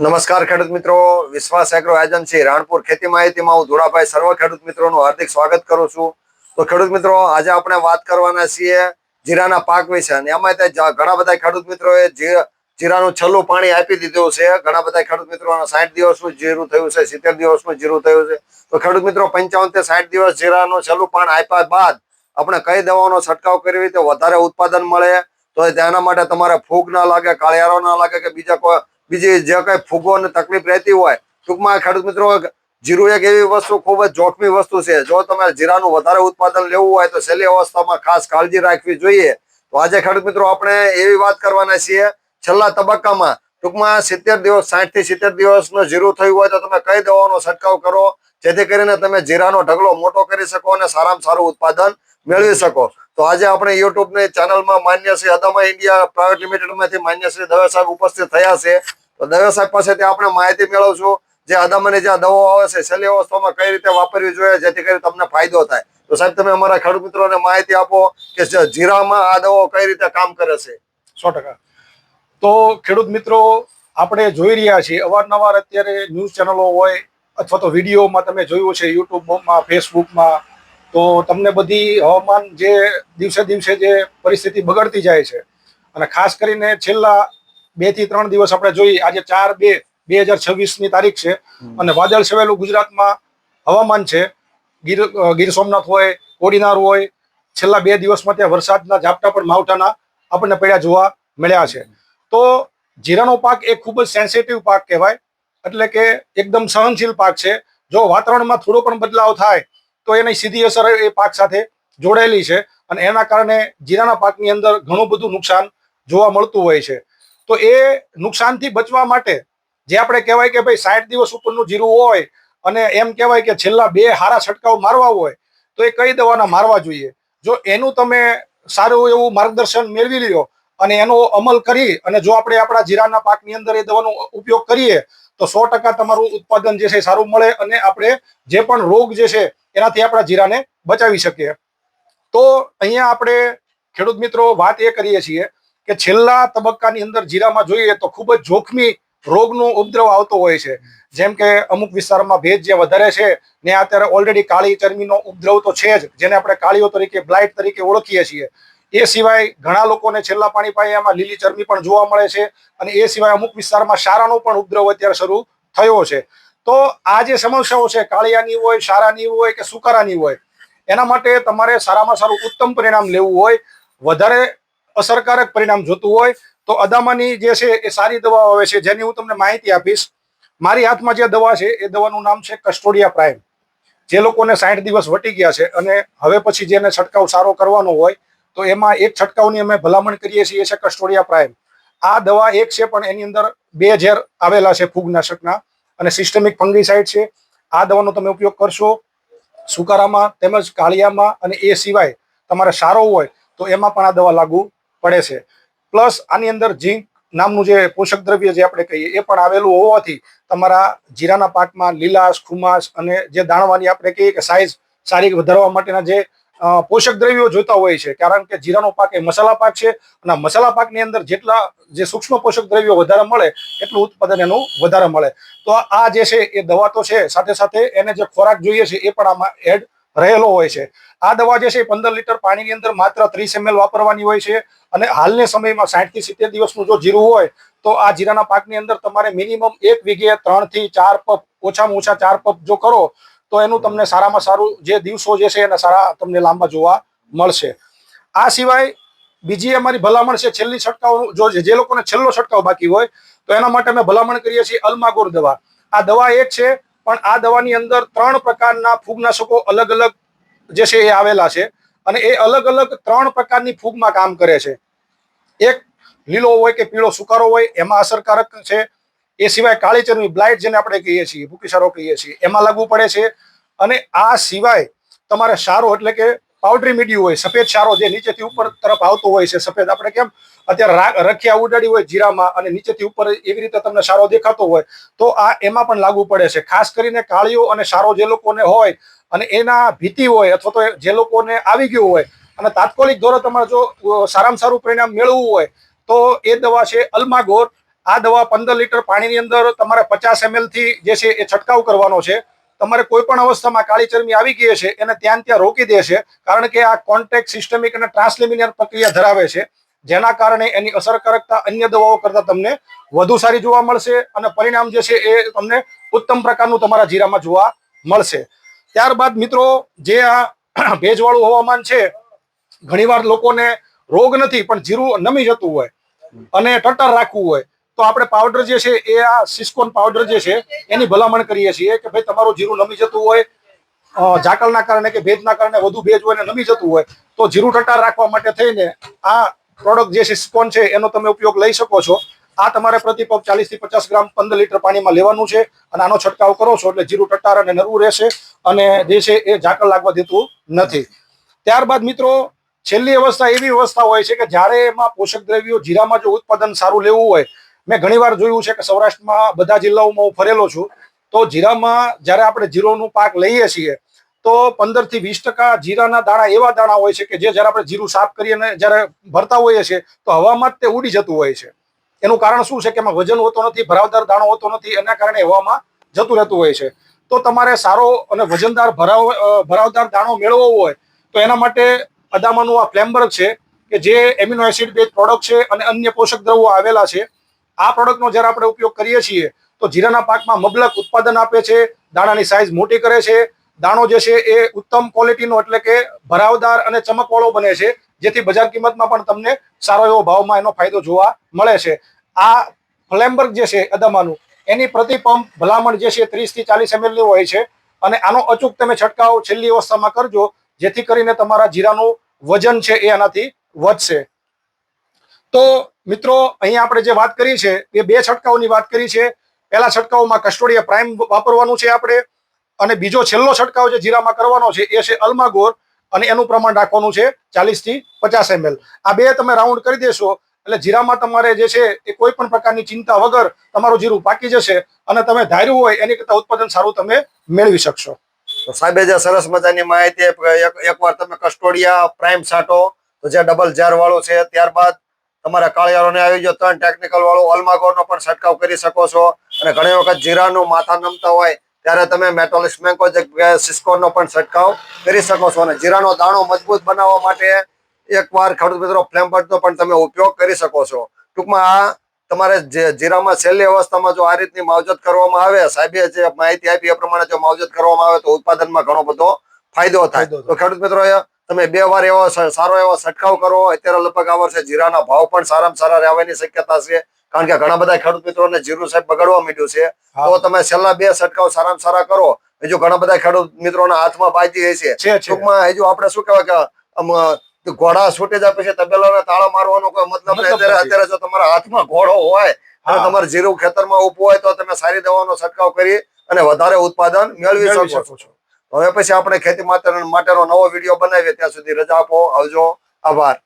નમસ્કાર ખેડૂત મિત્રો. વિશ્વાસ એગ્રો એજન્સી રાણપુર ખેતી માહિતીમાં હું ધોળાભાઈ સર્વ ખેડૂત મિત્રોનું હાર્દિક સ્વાગત કરું છું. તો ખેડૂત મિત્રો, આજે આપણે વાત કરવાના છીએ જીરાના પાક વિશે. અને એમાં ઘણા બધા ખેડૂત મિત્રોએ જીરાનું છેલ્લું પાણી આપી દીધું છે. ઘણા બધા ખેડૂત મિત્રોના સાઠ દિવસનું જીરું થયું છે, સિત્તેર દિવસનું જીરું થયું છે. તો ખેડૂત મિત્રો, પંચાવનથી સાઠ દિવસ જીરાનું છેલ્લું પાણી આપ્યા બાદ આપણે કઈ દવાનો છંટકાવ કરવી તો વધારે ઉત્પાદન મળે? તો તેના માટે તમારે ફૂગ ના લાગે, કાળિયારો ના લાગે કે બીજા કોઈ બીજી જે કઈ ફૂગો અને તકલીફ રહેતી હોય, ટૂંકમાં ખેડૂત મિત્રો, જીરું એક એવી વસ્તુ ખૂબ જ જોખમી વસ્તુ છે. જો તમારે જીરાનું વધારે ઉત્પાદન લેવું હોય તો છેલ્લી અવસ્થામાં ખાસ કાળજી રાખવી જોઈએ. તો આજે ખેડૂત મિત્રો, આપણે એવી વાત કરવાના છીએ. છેલ્લા તબક્કામાં ટૂંકમાં સિત્તેર દિવસ, સાઠથી સિત્તેર દિવસનું જીરું થયું હોય તો તમે કઈ દવાનો છંટકાવ કરો? જેથી કરીને તમે જીરાનો ઢગલો મોટો કરી શકો અને સારામાં સારું ઉત્પાદન મેળવી શકો. તો આજે આપણે યુટ્યુબની ચેનલમાં માન્ય શ્રી અદામા ઇન્ડિયા પ્રાઇવેટ લિમિટેડમાંથી માન્ય શ્રી દવે સાહેબ ઉપસ્થિત થયા છે. તો દવે સાહેબ પાસેથી આપણે માહિતી મેળવશું જે અદામાની જ્યાં દવાઓ આવે છે છેલ્લી અવસ્થામાં કઈ રીતે વાપરવી જોઈએ, જેથી કરી તમને ફાયદો થાય. તો સાહેબ, તમે અમારા ખેડૂત મિત્રોને માહિતી આપો કે જીરામાં આ દવાઓ કઈ રીતે કામ કરે છે. સો તો ખેડૂત મિત્રો, આપણે જોઈ રહ્યા છીએ, અવારનવાર અત્યારે ન્યૂઝ ચેનલો હોય અથવા તો વિડીયોમાં તમે જોયું છે યુટ્યુબમાં, ફેસબુકમાં તો તમને બધી હવામાન જે દિવસે દિવસે જે પરિસ્થિતિ બગડતી જાય છે અને ખાસ કરીને છેલ્લા બેથી ત્રણ દિવસ આપણે જોઈએ આજે ચાર બે બે હજાર છવ્વીસની તારીખ છે અને વાદળ છવાયેલું ગુજરાતમાં હવામાન છે. ગીર ગીર સોમનાથ હોય કોડીનાર હોય છેલ્લા બે દિવસમાં ત્યાં વરસાદના ઝાપટા પણ માવઠાના આપણને પડ્યા જોવા મળ્યા છે. તો જીરાનો પાક એ ખૂબ જ સેન્સિટિવ પાક કહેવાય એટલે કે એકદમ સહનશીલ પાક છે. જો વાતાવરણમાં થોડો પણ બદલાવ થાય તો એની સીધી અસર એ પાક સાથે જોડાયેલી છે અને એના કારણે જીરાના પાકની અંદર ઘણું બધું નુકસાન જોવા મળતું હોય છે. તો એ નુકસાનથી બચવા માટે જે આપણે કહેવાય કે ભાઈ સાઠ દિવસ ઉપરનું જીરું હોય અને એમ કહેવાય કે છેલ્લા બે હારા છંટકાવ મારવા હોય, તો એ કઈ દવાના મારવા જોઈએ? જો એનું તમે સારું એવું માર્ગદર્શન મેળવી લ્યો અને એનો અમલ કરી અને જો આપણે આપણા જીરાના પાકની અંદર એ દવાનો ઉપયોગ કરીએ તો સો ટકા તમારું ઉત્પાદન જે છે સારું મળે અને આપણે જે પણ રોગ જે છે એનાથી આપણા જીરાને બચાવી શકીએ. તો અહીંયા આપણે ખેડૂત મિત્રો વાત એ કરીએ છીએ કે છેલ્લા તબક્કાની અંદર જીરામાં જોઈએ તો ખૂબ જ જોખમી રોગનો ઉપદ્રવ આવતો હોય છે. જેમ કે અમુક વિસ્તારમાં ભેજ જે વધારે છે ને અત્યારે ઓલરેડી કાળી ચરમીનો ઉપદ્રવ તો છે જ, જેને આપણે કાળીઓ તરીકે બ્લાઇટ તરીકે ઓળખીએ છીએ. એ સિવાય ઘણા લોકોને છેલ્લા પાણી પાયામાં લીલી ચરમી પણ જોવા મળે છે અને એ સિવાય અમુક વિસ્તારમાં શારાનો પણ ઉપદ્રવ અત્યારે શરૂ થયો છે. તો આ જે સમસ્યાઓ છે, કાળિયાની હોય શારાની હોય કે સુકારાની હોય, એના માટે તમારે સારામાં સારું ઉત્તમ પરિણામ લેવું હોય, વધારે અસરકારક પરિણામ જોતું હોય, તો અદામાની જે છે એ સારી દવાઓ આવે છે, જેની હું તમને માહિતી આપીશ. મારી હાથમાં જે દવા છે, એ દવાનું નામ છે કસ્ટોડિયા પ્રાઇમ. જે લોકોને સાઠ દિવસ વટી ગયા છે અને હવે પછી જેને છંટકાવ સારો કરવાનો હોય તો એમાં એક છંટકાવની અમે ભલામણ કરીએ છીએ, એ છે કસ્ટોડિયા પ્રાઇમ આ દવા એક છે, પણ એની અંદર બે ઝેર આવેલા છે ફૂગનાશકના અને સિસ્ટમિક ફંગીસાઇડ છે. આ દવાનો તમે ઉપયોગ કરશો સુકારામાં તેમજ કાળિયામાં અને એ સિવાય તમારે સારો હોય તો એમાં પણ આ દવા લાગુ પડે છે. પ્લસ આની અંદર ઝીંક નામનું જે પોષક દ્રવ્ય જે આપણે કહીએ, એ પણ આવેલું હોવાથી તમારા જીરાના પાકમાં લીલાશ, ખુમાશ અને જે દાણવાની આપણે કહીએ કે સાઇઝ સારી વધારવા માટેના જે પોષક દ્રવ્યો જોતા હોય છે. કારણ કે જીરાનો પાક એ મસાલા પાક છે અને મસાલા પાકની અંદર જેટલા જે સૂક્ષ્મ પોષક દ્રવ્યો વધારે મળે એટલું ઉત્પાદન એનું વધારે મળે. તો આ જે છે એ દવા તો છે. સાથે સાથે એને જે ખોરાક જોઈએ છે એ પણ આમાં એડ રહેલો હોય છે. આ દવા જે છે પંદર લીટર પાણીની અંદર માત્ર ત્રીસ એમએલ વાપરવાની હોય છે અને હાલના સમયમાં સાઠથી સિત્તેર દિવસનું જો જીરું હોય તો આ જીરાના પાકની અંદર તમારે મિનિમમ એક વીઘે ત્રણથી ચાર પપ ઓછામાં ઓછા ચાર પપ જો કરો તો એનું તમને સારામાં સારું જે દિવસો જે છે એના સારા તમને લાંબા જોવા મળશે. આ સિવાય બીજી અમારી ભલામણ છે છેલ્લી છટકાવ જો જે લોકોને છેલ્લો છટકાવ બાકી હોય, તો એના માટે અમે ભલામણ કરીએ છીએ અલમાગોર દવા. આ દવા એક છે, પણ આ દવાની અંદર ત્રણ પ્રકારના ફૂગનાશકો અલગ અલગ જે છે એ આવેલા છે અને એ અલગ અલગ ત્રણ પ્રકારની ફૂગમાં કામ કરે છે. એક લીલો હોય કે પીળો સુકારો હોય, એમાં અસરકારક છે એ સિવાય કાળી ચરમી બ્લાઇટ જેને આપણે કહીએ છીએ ભૂકીસારો કહીએ છીએ, એમાં લાગુ પડે છે. અને આ સિવાય તમારે સારો એટલે કે પાવડરી મીડિયું હોય, સફેદ સારો જે નીચેથી ઉપર તરફ આવતો હોય છે, સફેદ આપણે કેમ? અત્યારે રખિયા ઉડાડી હોય જીરામાં અને નીચેથી ઉપર એવી રીતે તમને સારો દેખાતો હોય, તો આ એમાં પણ લાગુ પડે છે. ખાસ કરીને કાળીઓ અને સારો જે લોકોને હોય અને એના ભીતિ હોય અથવા તો જે લોકોને આવી ગયું હોય અને તાત્કાલિક ધોરણે તમારે જો સારામાં સારું પરિણામ મેળવવું હોય, તો એ દવા છે અલ્માગોર આ દવા પંદર લીટર પાણીની અંદર તમારે પચાસ એમએલથી જે છે એ છંટકાવ કરવાનો છે. તમારે કોઈ પણ અવસ્થામાં કાળી ચરમી આવી ગઈ છે એને ત્યાં ત્યાં રોકી દે છે, કારણ કે આ કોન્ટેક્ટ સિસ્ટમિક અને ટ્રાન્સલિમિનર પ્રક્રિયા ધરાવે છે, જેના કારણે એની અસરકારકતા અન્ય દવાઓ કરતાં તમને વધુ સારી જોવા મળશે અને પરિણામ જે છે એ તમને ઉત્તમ પ્રકારનું તમારા જીરામાં જોવા મળશે. ત્યારબાદ મિત્રો, જે આ ભેજવાળું હવામાન છે, ઘણીવાર લોકોને રોગ નથી, પણ જીરું નમી જતું હોય અને ટટર રાખવું હોય તો આપણે પાવડર જે છે એ આ સિસ્કોન પાવડર જે છે, એની ભલામણ કરીએ છીએ કે ભાઈ તમારું જીરું નમી જતું હોય ઝાકળના કારણે કે ભેજના કારણે વધુ ભેજ હોય ને નમી જતું હોય, તો જીરું ટટાર રાખવા માટે થઈને આ પ્રોડક્ટ જે સિસ્કોન છે એનો તમે ઉપયોગ લઈ શકો છો. આ તમારે પ્રતિ પંપ ચાલીસથી પચાસ ગ્રામ પંદર લીટર પાણીમાં લેવાનું છે અને આનો છંટકાવ કરો છો એટલે જીરું ટટાર અને નરવું રહેશે અને જે છે એ ઝાકળ લાગવા દેતું નથી. ત્યારબાદ મિત્રો, છેલ્લી અવસ્થા એવી અવસ્થા હોય છે કે જ્યારે એમાં પોષક દ્રવ્યો જીરામાં જો ઉત્પાદન સારું લેવું હોય મેં ઘણીવાર જોયું છે કે સૌરાષ્ટ્રમાં બધા જિલ્લાઓમાં હું ફરેલો છું. તો જીરામાં જ્યારે આપણે જીરોનું પાક લઈએ છીએ, તો પંદરથી વીસ ટકા જીરાના દાણા એવા દાણા હોય છે કે જે જ્યારે આપણે જીરું સાફ કરીને જ્યારે ભરતા હોઈએ છીએ, તો હવામાં તે ઉડી જતું હોય છે. એનું કારણ શું છે કે એમાં વજન હોતો નથી, ભરાવદાર દાણો હોતો નથી, એના કારણે હવામાં જતું રહેતું હોય છે. તો તમારે સારો અને વજનદાર ભરાવ ભરાવદાર દાણો મેળવવો હોય, તો એના માટે અદામાનું આ ફ્લેમ્બર્ગ છે કે જે એમિનો એસિડ બેઝ પ્રોડક્ટ છે અને અન્ય પોષક દ્રવ્યો આવેલા છે. આ પ્રોડક્ટનો જ્યારે આપણે ઉપયોગ કરીએ છીએ, તો જીરાના પાકમાં મબલક ઉત્પાદન આપે છે, દાણાની સાઇઝ મોટી કરે છે. દાણો જે છે એ ઉત્તમ ક્વોલિટીનો એટલે કે ભરાવદાર અને ચમકવાળો બને છે, જેથી બજાર કિંમતમાં પણ તમને સારો એવો ભાવમાં એનો ફાયદો જોવા મળે છે. આ ફ્લેમબર્ગ જે છે, અદામાનું, એની પ્રતિ પંપ ભલામણ જે છે ત્રીસથી ચાલીસ એમએલની હોય છે અને આનો અચૂક તમે છંટકાવ છેલ્લી અવસ્થામાં કરજો, જેથી કરીને તમારા જીરાનું વજન છે એ આનાથી વધશે. તો મિત્રો અહીંયા આપણે જે વાત કરી છે, એ બે છંટકાવની વાત કરી છે. પહેલા છંટકાવમાં કસ્ટોડિયા પ્રાઇમ વાપરવાનું છે આપણે અને બીજો છેલ્લો છંટકાવ જે જીરામાં કરવાનો છે, એ છે અલ્માગોર અને એનું પ્રમાણ રાખવાનું છે ચાલીસથી પચાસ એમએલ. આ બે તમે રાઉન્ડ કરી દેશો, એટલે જીરામાં તમારે જે છે, એ કોઈ પણ પ્રકારની ચિંતા વગર તમારું જીરું પાકી જશે અને તમે ધાર્યું હોય, એની કરતાં ઉત્પાદન સારું તમે મેળવી શકશો. તો સાહેબે જે સરસ મજાની માહિતી એકવાર તમે કસ્ટોડિયા પ્રાઇમ છાંટો, તો જે ડબલ જાર વાળો છે, ત્યારબાદ તમારા કાળિયારોને આવી ગયો ત્રણ ટેકનિકલ વાળો અલ્માગોરનો પણ છંટકાવ કરી શકો છો. અને ઘણી વખત જીરાનું માથા નમતા હોય ત્યારે તમે મેટોલિસ મેન્કો સિસ્કોરનો પણ છંટકાવ કરી શકો છો. અને જીરાનો દાણો મજબૂત બનાવવા માટે એકવાર ખેડૂત મિત્રો ફ્લેમ્બર્ટનો પણ તમે ઉપયોગ કરી શકો છો. ટૂંકમાં આ તમારે જે જીરામાં છેલ્લી અવસ્થામાં જો આ રીતની માવજત કરવામાં આવે સાહેબે જે માહિતી આપી એ પ્રમાણે જો માવજત કરવામાં આવે તો ઉત્પાદનમાં ઘણો બધો ફાયદો થાય. તો ખેડૂત મિત્રો તમે બે વાર એવો સારો એવો છંટકાવ કરો. અત્યારે લગભગ આ વર્ષે જીરાના ભાવ પણ સારામાં સારા રહેવાની શક્યતા છે. કારણ કે ઘણા બધા ખેડૂત મિત્રોને જીરું સાહેબ બગડવા માંડ્યું છે. તો તમે છેલ્લા બે છંટકાવ સારામાં સારા કરો. હજુ ઘણા બધા ખેડૂત મિત્રોના હાથમાં બાજી હશે. છે છે. ટૂંકમાં હજુ આપણે શું કહેવાય કે ઘોડા છૂટી જાય પછી તબેલાને તાળા મારવાનો કોઈ મતલબ નહીં અત્યારે અત્યારે જો તમારા હાથમાં ઘોડો હોય અને તમારે જીરું ખેતરમાં ઉભું હોય તો તમે સારી દવાનો છંટકાવ કરી અને વધારે ઉત્પાદન મેળવી શકો છો. છો. હવે પછી આપણે ખેતી માટેનો નવો વીડિયો બનાવીએ ત્યાં સુધી રજા આપો આવજો. આભાર.